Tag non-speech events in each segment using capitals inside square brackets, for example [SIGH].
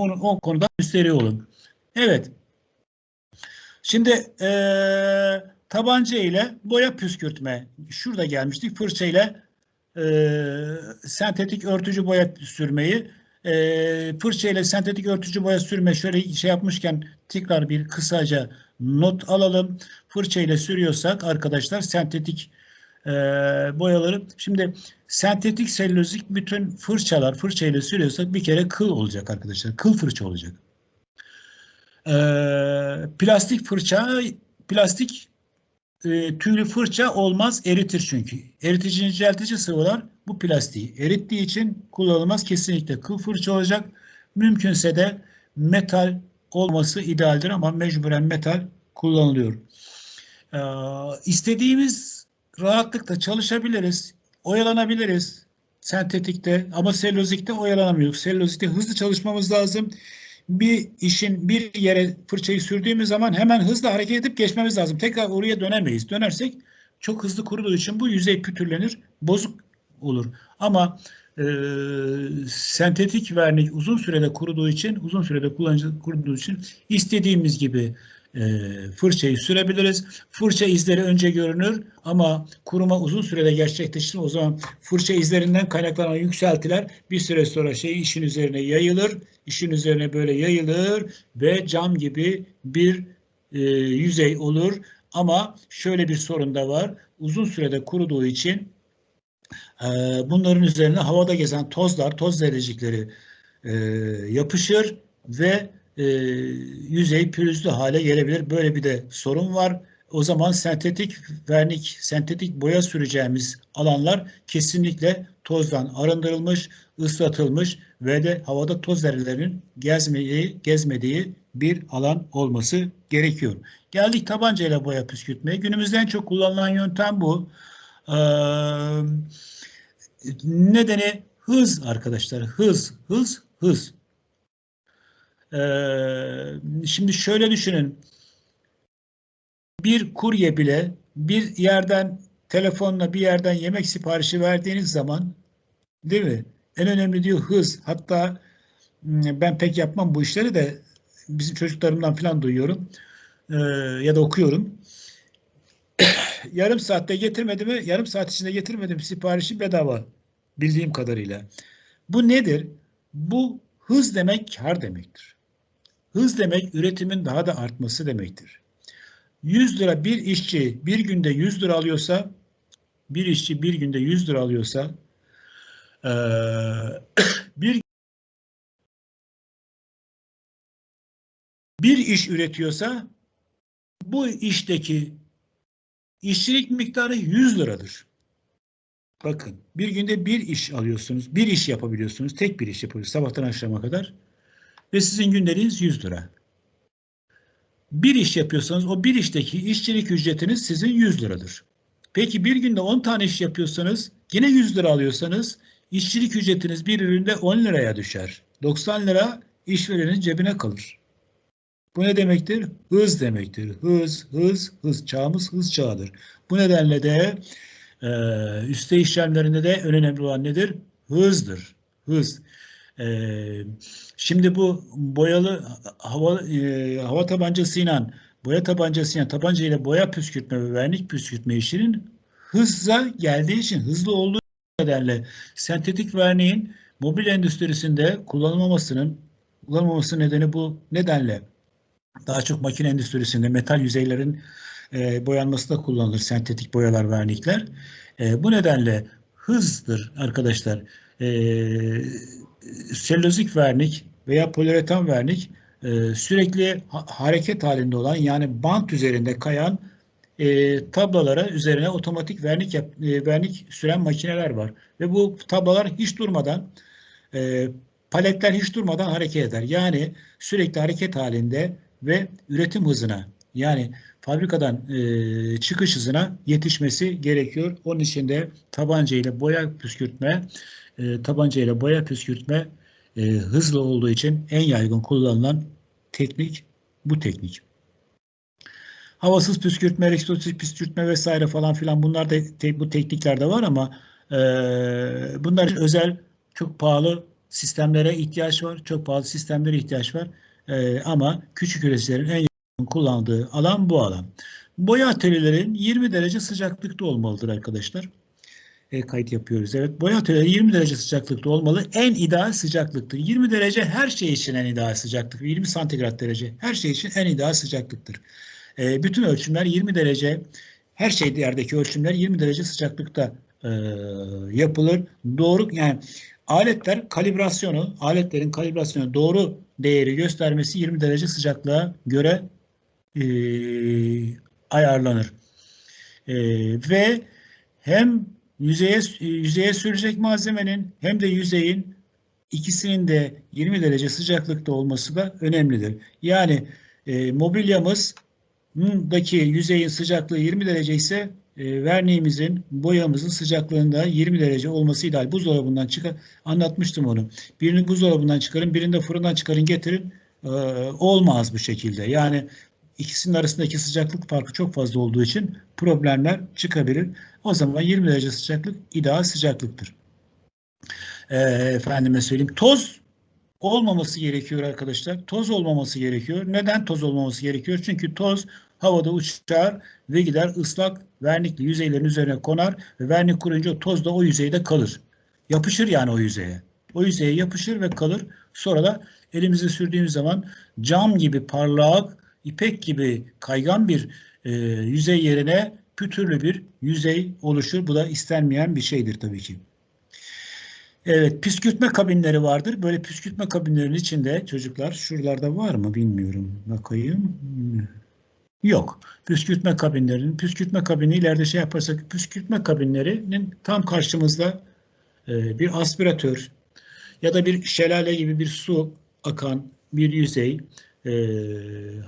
onu, o konuda müsterih olun. Evet. Şimdi eee tabanca ile boya püskürtme. Şurada gelmiştik. Fırça ile eee, sentetik örtücü boya sürmeyi. Eee fırça ile sentetik örtücü boya sürme şöyle şey yapmışken tekrar bir kısaca not alalım. Fırça ile sürüyorsak arkadaşlar sentetik eee, boyaları. Şimdi sentetik selülozik bütün fırçalar fırça ile sürüyorsak bir kere kıl olacak arkadaşlar. Kıl fırça olacak. Eee, plastik fırça, plastik e, tüylü fırça olmaz, eritir çünkü. Eritici inceltici sıvılar bu plastiği erittiği için kullanılmaz. Kesinlikle kıl fırça olacak. Mümkünse de metal olması idealdir ama mecburen metal kullanılıyor. Ee, istediğimiz rahatlıkla çalışabiliriz, oyalanabiliriz sentetikte ama selülozikte oyalanamıyoruz. Selülozikte hızlı çalışmamız lazım bir işin bir yere fırçayı sürdüğümüz zaman hemen hızlı hareket edip geçmemiz lazım. Tekrar oraya dönemeyiz. Dönersek çok hızlı kuruduğu için bu yüzey pütürlenir, bozuk olur. Ama e, sentetik vernik uzun sürede kuruduğu için, uzun sürede kullanıcı kuruduğu için istediğimiz gibi e, fırçayı sürebiliriz. Fırça izleri önce görünür ama kuruma uzun sürede gerçekleşir. O zaman fırça izlerinden kaynaklanan yükseltiler bir süre sonra şey işin üzerine yayılır. İşin üzerine böyle yayılır ve cam gibi bir e, yüzey olur. Ama şöyle bir sorun da var. Uzun sürede kuruduğu için e, bunların üzerine havada gezen tozlar, toz zerrecikleri e, yapışır ve e, yüzey pürüzlü hale gelebilir. Böyle bir de sorun var. O zaman sentetik vernik, sentetik boya süreceğimiz alanlar kesinlikle tozdan arındırılmış, ıslatılmış ve de havada toz zerrelerinin gezmeyi, gezmediği bir alan olması gerekiyor. Geldik tabancayla boya püskürtmeye. Günümüzde en çok kullanılan yöntem bu. Ee, nedeni hız arkadaşlar. Hız, hız, hız. Ee, şimdi şöyle düşünün. Bir kurye bile bir yerden telefonla bir yerden yemek siparişi verdiğiniz zaman değil mi? En önemli diyor hız. Hatta hmm, ben pek yapmam bu işleri de bizim çocuklarımdan falan duyuyorum. Ee, ya da okuyorum. [COUGHS] yarım saatte getirmedi mi? Yarım saat içinde getirmedim siparişi bedava bildiğim kadarıyla. Bu nedir? Bu hız demek kar demektir. Hız demek üretimin daha da artması demektir. 100 lira bir işçi bir günde 100 lira alıyorsa bir işçi bir günde 100 lira alıyorsa [CLEARS THROAT] bir bir iş üretiyorsa bu işteki işçilik miktarı 100 liradır. Bakın bir günde bir iş alıyorsunuz, bir iş yapabiliyorsunuz, tek bir iş yapıyorsunuz sabahtan akşama kadar ve sizin gündeliğiniz 100 lira. Bir iş yapıyorsanız o bir işteki işçilik ücretiniz sizin 100 liradır. Peki bir günde 10 tane iş yapıyorsanız yine 100 lira alıyorsanız işçilik ücretiniz bir üründe 10 liraya düşer. 90 lira işverenin cebine kalır. Bu ne demektir? Hız demektir. Hız, hız, hız. Çağımız hız çağıdır. Bu nedenle de e, üste işlemlerinde de en önemli olan nedir? Hızdır. Hız. E, şimdi bu boyalı hava e, hava tabancasıyla boya tabancasıyla tabanca ile boya püskürtme ve vernik püskürtme işinin hızla geldiği için hızlı olduğu nedenle sentetik verniğin mobil endüstrisinde kullanılmamasının kullanılmaması nedeni bu nedenle daha çok makine endüstrisinde metal yüzeylerin e, boyanması kullanılır sentetik boyalar vernikler. E, bu nedenle hızdır arkadaşlar. E, selülozik vernik veya poliüretan vernik e, sürekli ha- hareket halinde olan yani bant üzerinde kayan e, tablalara üzerine otomatik vernik yap, e, vernik süren makineler var ve bu tablalar hiç durmadan e, paletler hiç durmadan hareket eder. Yani sürekli hareket halinde ve üretim hızına yani fabrikadan e, çıkış hızına yetişmesi gerekiyor. Onun için de tabanca ile boya püskürtme, e, tabanca ile boya püskürtme e, hızlı olduğu için en yaygın kullanılan teknik bu teknik. Havasız püskürtme, egzotik püskürtme vesaire falan filan bunlar da te- bu tekniklerde var ama e, bunlar özel çok pahalı sistemlere ihtiyaç var. Çok pahalı sistemlere ihtiyaç var. Ee, ama küçük üreticilerin en kullandığı alan bu alan. Boya atölyelerin 20 derece sıcaklıkta olmalıdır arkadaşlar. E, kayıt yapıyoruz. Evet. Boya atölyeleri 20 derece sıcaklıkta olmalı. En ideal sıcaklıktır. 20 derece her şey için en ideal sıcaklık. 20 santigrat derece her şey için en ideal sıcaklıktır. E, bütün ölçümler 20 derece her şey yerdeki ölçümler 20 derece sıcaklıkta e, yapılır. Doğru yani aletler kalibrasyonu, aletlerin kalibrasyonu doğru değeri göstermesi 20 derece sıcaklığa göre e, ayarlanır. E, ve hem yüzeye yüzeye sürecek malzemenin hem de yüzeyin ikisinin de 20 derece sıcaklıkta olması da önemlidir. Yani e, mobilyamızdaki yüzeyin sıcaklığı 20 derece ise e, verniğimizin, boyamızın sıcaklığında 20 derece olması ideal. Buzdolabından çıkar, anlatmıştım onu. Birini buzdolabından çıkarın, birini de fırından çıkarın, getirin. E, olmaz bu şekilde. Yani ikisinin arasındaki sıcaklık farkı çok fazla olduğu için problemler çıkabilir. O zaman 20 derece sıcaklık ideal sıcaklıktır. E, efendime söyleyeyim. Toz olmaması gerekiyor arkadaşlar. Toz olmaması gerekiyor. Neden toz olmaması gerekiyor? Çünkü toz havada uçar ve gider ıslak vernikli yüzeylerin üzerine konar ve vernik kurunca toz da o yüzeyde kalır. Yapışır yani o yüzeye. O yüzeye yapışır ve kalır. Sonra da elimizi sürdüğümüz zaman cam gibi parlak, ipek gibi kaygan bir e, yüzey yerine pütürlü bir yüzey oluşur. Bu da istenmeyen bir şeydir tabii ki. Evet, püskürtme kabinleri vardır. Böyle püskürtme kabinlerinin içinde çocuklar şuralarda var mı bilmiyorum. Bakayım. Yok. Püskürtme kabinlerinin, püskürtme kabini ileride şey yaparsak püskürtme kabinlerinin tam karşımızda e, bir aspiratör ya da bir şelale gibi bir su akan bir yüzey, e,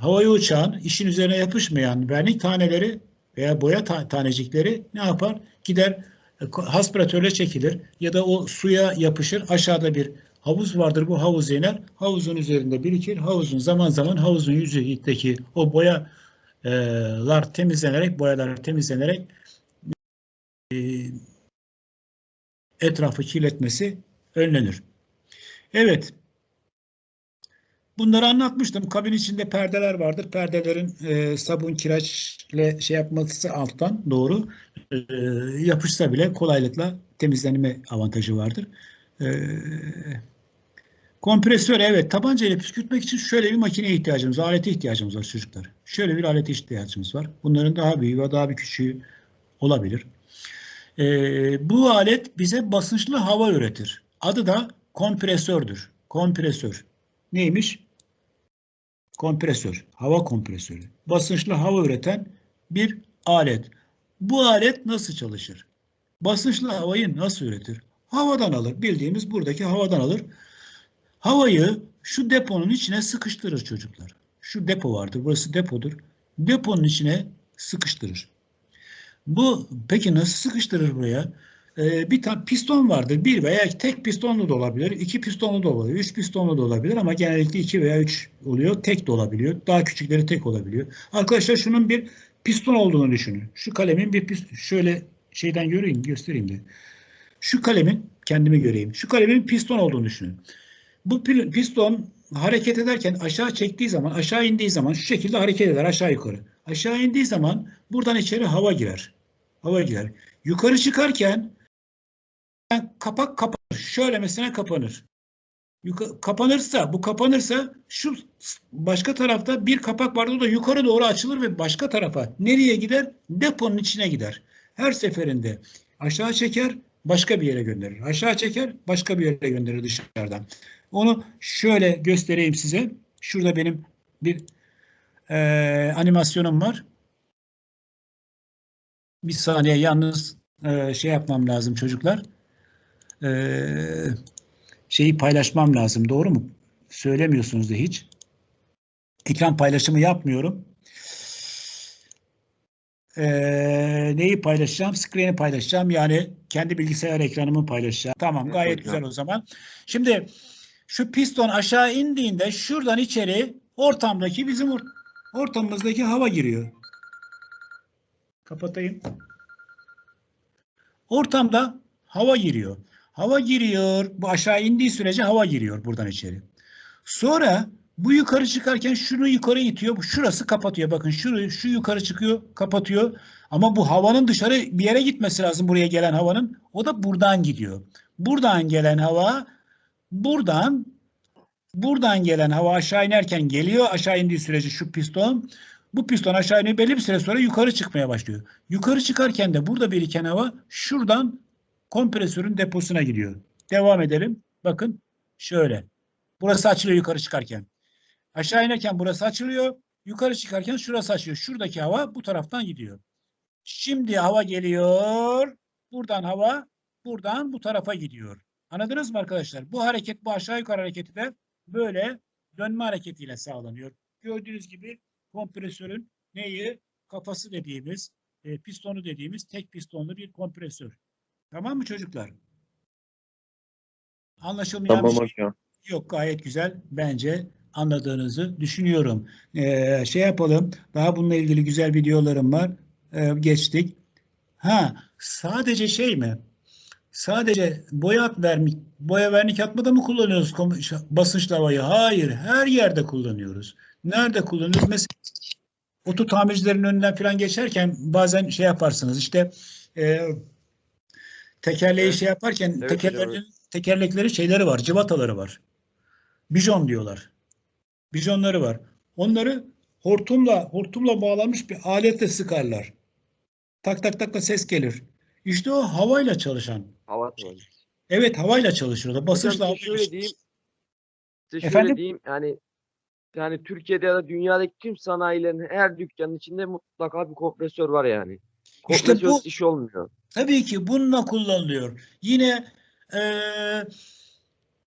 havaya uçan, işin üzerine yapışmayan vernik taneleri veya boya ta tanecikleri ne yapar? Gider aspiratörle çekilir ya da o suya yapışır. Aşağıda bir havuz vardır. Bu havuz iner. Havuzun üzerinde birikir. Havuzun zaman zaman havuzun yüzeyindeki o boyalar temizlenerek, boyalar temizlenerek e, etrafı kirletmesi önlenir. Evet. Bunları anlatmıştım. Kabin içinde perdeler vardır. Perdelerin e, sabun kireçle şey yapması alttan doğru e, yapışsa bile kolaylıkla temizlenme avantajı vardır. E, kompresör evet tabanca ile püskürtmek için şöyle bir makineye ihtiyacımız var. Alete ihtiyacımız var çocuklar. Şöyle bir alete ihtiyacımız var. Bunların daha büyüğü ve daha bir küçüğü olabilir. E, bu alet bize basınçlı hava üretir. Adı da kompresördür. Kompresör. Neymiş? Kompresör. Hava kompresörü. Basınçlı hava üreten bir alet. Bu alet nasıl çalışır? Basınçlı havayı nasıl üretir? Havadan alır. Bildiğimiz buradaki havadan alır. Havayı şu deponun içine sıkıştırır çocuklar. Şu depo vardır. Burası depodur. Deponun içine sıkıştırır. Bu peki nasıl sıkıştırır buraya? Ee, bir tane piston vardır. Bir veya tek pistonlu da olabilir. iki pistonlu da olabilir. Üç pistonlu da olabilir ama genellikle iki veya üç oluyor. Tek de olabiliyor. Daha küçükleri tek olabiliyor. Arkadaşlar şunun bir piston olduğunu düşünün. Şu kalemin bir piston. Şöyle şeyden göreyim, göstereyim de. Şu kalemin, kendimi göreyim. Şu kalemin piston olduğunu düşünün. Bu piston hareket ederken aşağı çektiği zaman, aşağı indiği zaman şu şekilde hareket eder aşağı yukarı. Aşağı indiği zaman buradan içeri hava girer. Hava girer. Yukarı çıkarken kapak kapanır. Şöyle mesela kapanır. Yuka, kapanırsa, bu kapanırsa şu başka tarafta bir kapak vardı o da yukarı doğru açılır ve başka tarafa nereye gider? Deponun içine gider. Her seferinde aşağı çeker, başka bir yere gönderir. Aşağı çeker, başka bir yere gönderir dışarıdan. Onu şöyle göstereyim size. Şurada benim bir e, animasyonum var. Bir saniye yalnız e, şey yapmam lazım çocuklar. Ee, şeyi paylaşmam lazım. Doğru mu? Söylemiyorsunuz da hiç. Ekran paylaşımı yapmıyorum. Ee, neyi paylaşacağım? Screen'i paylaşacağım. Yani kendi bilgisayar ekranımı paylaşacağım. Tamam gayet evet, güzel o zaman. Şimdi şu piston aşağı indiğinde şuradan içeri ortamdaki bizim or ortamımızdaki hava giriyor. Kapatayım. Ortamda hava giriyor. Hava giriyor. Bu aşağı indiği sürece hava giriyor buradan içeri. Sonra bu yukarı çıkarken şunu yukarı itiyor. Şurası kapatıyor. Bakın şu, şu yukarı çıkıyor, kapatıyor. Ama bu havanın dışarı bir yere gitmesi lazım buraya gelen havanın. O da buradan gidiyor. Buradan gelen hava buradan buradan gelen hava aşağı inerken geliyor. Aşağı indiği sürece şu piston bu piston aşağı iniyor. Belli bir süre sonra yukarı çıkmaya başlıyor. Yukarı çıkarken de burada biriken hava şuradan kompresörün deposuna gidiyor. Devam edelim. Bakın şöyle. Burası açılıyor yukarı çıkarken. Aşağı inerken burası açılıyor. Yukarı çıkarken şurası açılıyor. Şuradaki hava bu taraftan gidiyor. Şimdi hava geliyor. Buradan hava buradan bu tarafa gidiyor. Anladınız mı arkadaşlar? Bu hareket bu aşağı yukarı hareketi de böyle dönme hareketiyle sağlanıyor. Gördüğünüz gibi kompresörün neyi? Kafası dediğimiz, e, pistonu dediğimiz tek pistonlu bir kompresör. Tamam mı çocuklar? Anlaşılmayan Tamam bir şey hocam. Yok gayet güzel. Bence anladığınızı düşünüyorum. Ee, şey yapalım. Daha bununla ilgili güzel videolarım var. Ee, geçtik. Ha sadece şey mi? Sadece boya vernik, boya vernik atmada mı kullanıyoruz basınçlı havayı? Hayır. Her yerde kullanıyoruz. Nerede kullanıyoruz? Mesela oto tamircilerin önünden falan geçerken bazen şey yaparsınız. İşte e, tekerleği Evet. şey yaparken Evet hocam, tekerlerin, tekerlekleri şeyleri var. Cıvataları var. Bijon diyorlar. Bijonları var. Onları hortumla hortumla bağlanmış bir aletle sıkarlar. Tak tak tak da ses gelir. İşte o havayla çalışan. Hava tabancası. Evet havayla çalışıyor. da Basınçla Hocam şöyle diyeyim. Size Efendim? şöyle diyeyim. Yani yani Türkiye'de ya da dünyadaki tüm sanayilerin her dükkanın içinde mutlaka bir kompresör var yani. İşte bu- iş olmuyor. Tabii ki bununla kullanılıyor. Yine eee,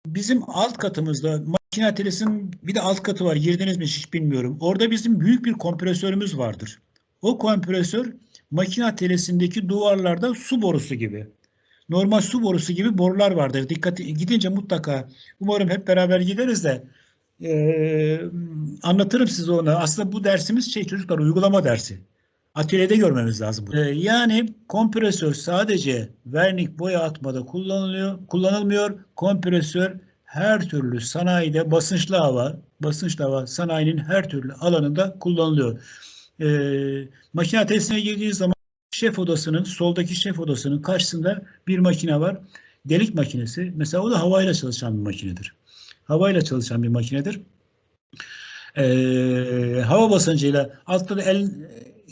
bizim alt katımızda makine atölyesinin bir de alt katı var. Girdiniz mi hiç bilmiyorum. Orada bizim büyük bir kompresörümüz vardır. O kompresör makine atölyesindeki duvarlarda su borusu gibi. Normal su borusu gibi borular vardır. Dikkat gidince mutlaka umarım hep beraber gideriz de eee, anlatırım size onu. Aslında bu dersimiz şey çocuklar uygulama dersi. Atölyede görmemiz lazım. Ee, yani kompresör sadece vernik boya atmada kullanılıyor, kullanılmıyor. Kompresör her türlü sanayide basınçlı hava, basınçlı hava sanayinin her türlü alanında kullanılıyor. Ee, makine atölyesine girdiğiniz zaman şef odasının, soldaki şef odasının karşısında bir makine var. Delik makinesi. Mesela o da havayla çalışan bir makinedir. Havayla çalışan bir makinedir. Ee, hava basıncıyla altta da el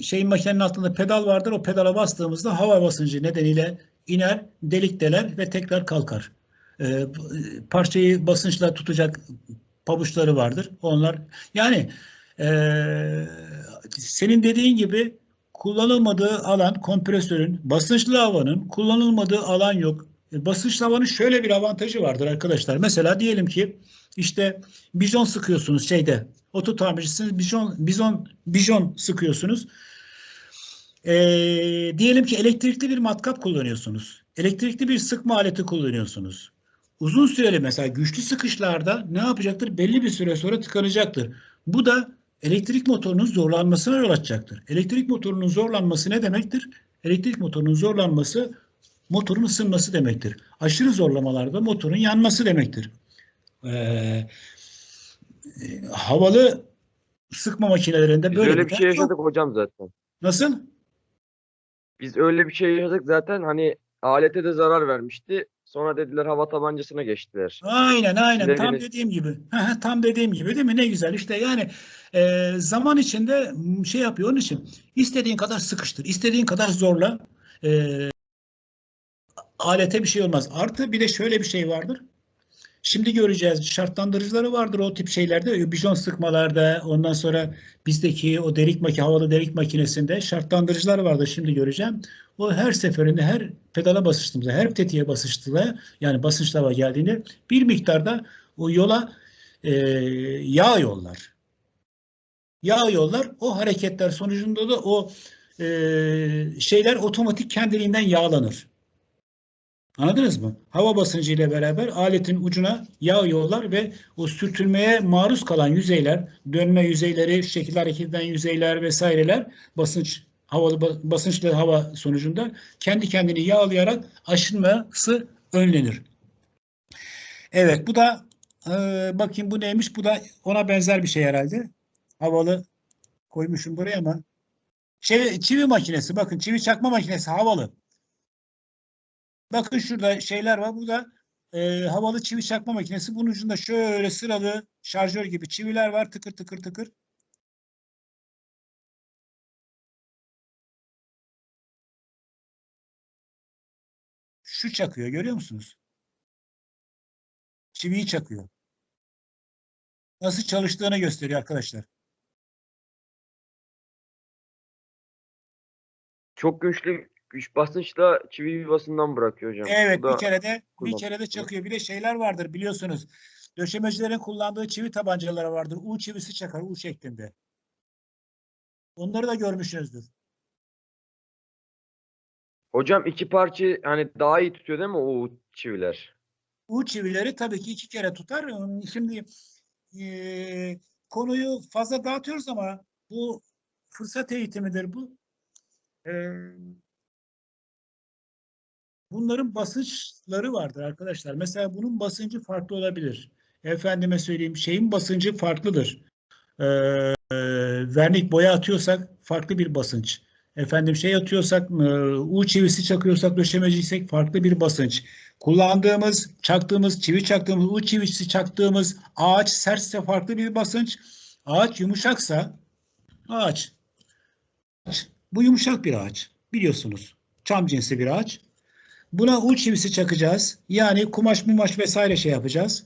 şeyin makinenin altında pedal vardır. O pedala bastığımızda hava basıncı nedeniyle iner, delik deler ve tekrar kalkar. Ee, parçayı basınçla tutacak pabuçları vardır. Onlar yani ee, senin dediğin gibi kullanılmadığı alan kompresörün, basınçlı havanın kullanılmadığı alan yok. E, Basınçlı havanın şöyle bir avantajı vardır arkadaşlar. Mesela diyelim ki işte bijon sıkıyorsunuz şeyde oto tamircisiniz bijon, bizon, bijon sıkıyorsunuz. Ee, diyelim ki elektrikli bir matkap kullanıyorsunuz. Elektrikli bir sıkma aleti kullanıyorsunuz. Uzun süreli mesela güçlü sıkışlarda ne yapacaktır? Belli bir süre sonra tıkanacaktır. Bu da elektrik motorunun zorlanmasına yol açacaktır. Elektrik motorunun zorlanması ne demektir? Elektrik motorunun zorlanması motorun ısınması demektir. Aşırı zorlamalarda motorun yanması demektir. Ee, e, havalı sıkma makinelerinde Biz böyle öyle bir şey yaşadık hocam zaten. Nasıl? Biz öyle bir şey yaşadık zaten hani alete de zarar vermişti. Sonra dediler hava tabancasına geçtiler. Aynen aynen tam Dediniz. dediğim gibi. Tam dediğim gibi değil mi? Ne güzel işte yani e, zaman içinde şey yapıyor onun için istediğin kadar sıkıştır, istediğin kadar zorla e, alete bir şey olmaz. Artı bir de şöyle bir şey vardır. Şimdi göreceğiz şartlandırıcıları vardır o tip şeylerde bijon sıkmalarda ondan sonra bizdeki o delik makine havalı delik makinesinde şartlandırıcılar vardır şimdi göreceğim. O her seferinde her pedala basıştığımızda her tetiğe basıştığında yani basınçlı hava geldiğinde bir miktarda o yola e, yağ yollar. Yağ yollar o hareketler sonucunda da o e, şeyler otomatik kendiliğinden yağlanır. Anladınız mı? Hava basıncı ile beraber aletin ucuna yağ yollar ve o sürtünmeye maruz kalan yüzeyler, dönme yüzeyleri, şekil hareket eden yüzeyler vesaireler basınç havalı ba- basınçlı hava sonucunda kendi kendini yağlayarak aşınması önlenir. Evet bu da e, bakayım bu neymiş? Bu da ona benzer bir şey herhalde. Havalı koymuşum buraya ama çivi, çivi makinesi bakın çivi çakma makinesi havalı. Bakın şurada şeyler var. Burada e, havalı çivi çakma makinesi. Bunun ucunda şöyle sıralı şarjör gibi çiviler var. Tıkır tıkır tıkır. Şu çakıyor görüyor musunuz? Çiviyi çakıyor. Nasıl çalıştığını gösteriyor arkadaşlar. Çok güçlü güç basınçla çivi yuvasından bırakıyor hocam. Evet bir kere de bir kere de çakıyor. Bir de şeyler vardır biliyorsunuz. Döşemecilerin kullandığı çivi tabancaları vardır. U çivisi çakar U şeklinde. Onları da görmüşsünüzdür. Hocam iki parça hani daha iyi tutuyor değil mi o çiviler? U çivileri tabii ki iki kere tutar. Şimdi eee, konuyu fazla dağıtıyoruz ama bu fırsat eğitimidir bu. Eee, bunların basınçları vardır arkadaşlar. Mesela bunun basıncı farklı olabilir. Efendime söyleyeyim şeyin basıncı farklıdır. Eee vernik boya atıyorsak farklı bir basınç. Efendim şey atıyorsak eee, U çivisi çakıyorsak döşemeciysek farklı bir basınç. Kullandığımız, çaktığımız, çivi çaktığımız, U çivisi çaktığımız ağaç sertse farklı bir basınç. Ağaç yumuşaksa ağaç. Bu yumuşak bir ağaç. Biliyorsunuz. Çam cinsi bir ağaç. Buna U çivisi çakacağız. Yani kumaş mumaş vesaire şey yapacağız.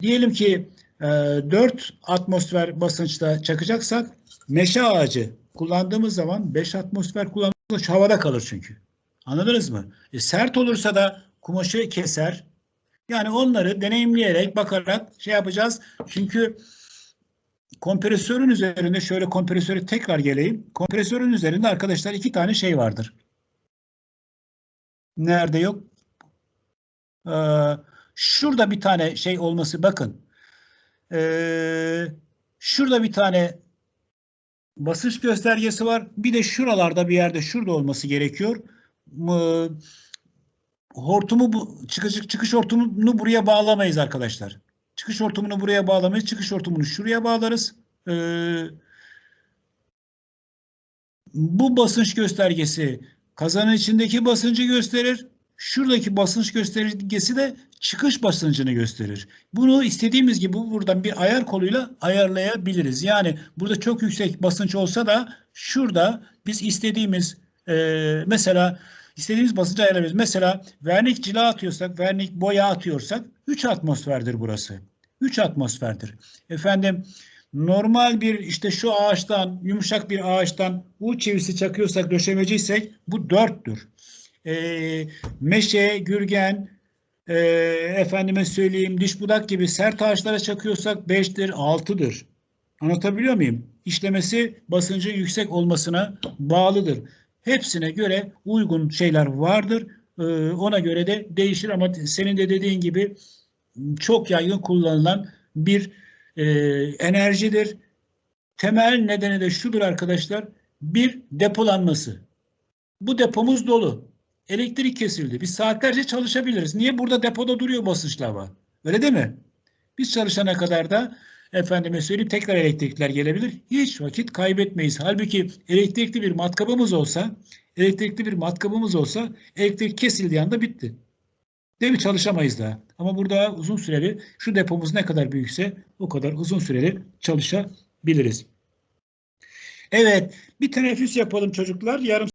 Diyelim ki e, 4 atmosfer basınçta çakacaksak meşe ağacı kullandığımız zaman 5 atmosfer kullandığımız havada kalır çünkü. Anladınız mı? E, sert olursa da kumaşı keser. Yani onları deneyimleyerek, bakarak şey yapacağız. Çünkü kompresörün üzerinde şöyle kompresöre tekrar geleyim. Kompresörün üzerinde arkadaşlar iki tane şey vardır. Nerede yok? Ee, şurada bir tane şey olması bakın. Ee, şurada bir tane basınç göstergesi var. Bir de şuralarda bir yerde şurada olması gerekiyor. Ee, hortumu bu çıkış çıkış hortumunu buraya bağlamayız arkadaşlar. Çıkış hortumunu buraya bağlamayız. Çıkış hortumunu şuraya bağlarız. Ee, bu basınç göstergesi kazanın içindeki basıncı gösterir. Şuradaki basınç göstergesi de çıkış basıncını gösterir. Bunu istediğimiz gibi buradan bir ayar koluyla ayarlayabiliriz. Yani burada çok yüksek basınç olsa da şurada biz istediğimiz e, mesela istediğimiz basıncı ayarlayabiliriz. Mesela vernik cila atıyorsak, vernik boya atıyorsak 3 atmosferdir burası. 3 atmosferdir. Efendim normal bir işte şu ağaçtan yumuşak bir ağaçtan U çivisi çakıyorsak döşemeciysek bu 4'tür. E, meşe, gürgen, e, efendime söyleyeyim diş budak gibi sert ağaçlara çakıyorsak 5'tir, 6'dır. Anlatabiliyor muyum? İşlemesi basıncın yüksek olmasına bağlıdır. Hepsine göre uygun şeyler vardır. E, ona göre de değişir ama senin de dediğin gibi çok yaygın kullanılan bir e, enerjidir. Temel nedeni de şudur arkadaşlar. Bir depolanması. Bu depomuz dolu. Elektrik kesildi. Biz saatlerce çalışabiliriz. Niye? Burada depoda duruyor basınçlar var. Öyle değil mi? Biz çalışana kadar da efendime söyleyeyim tekrar elektrikler gelebilir. Hiç vakit kaybetmeyiz. Halbuki elektrikli bir matkabımız olsa elektrikli bir matkabımız olsa elektrik kesildiği anda bitti. Değil mi? Çalışamayız daha. Ama burada uzun süreli şu depomuz ne kadar büyükse o kadar uzun süreli çalışabiliriz. Evet. Bir teneffüs yapalım çocuklar. Yarım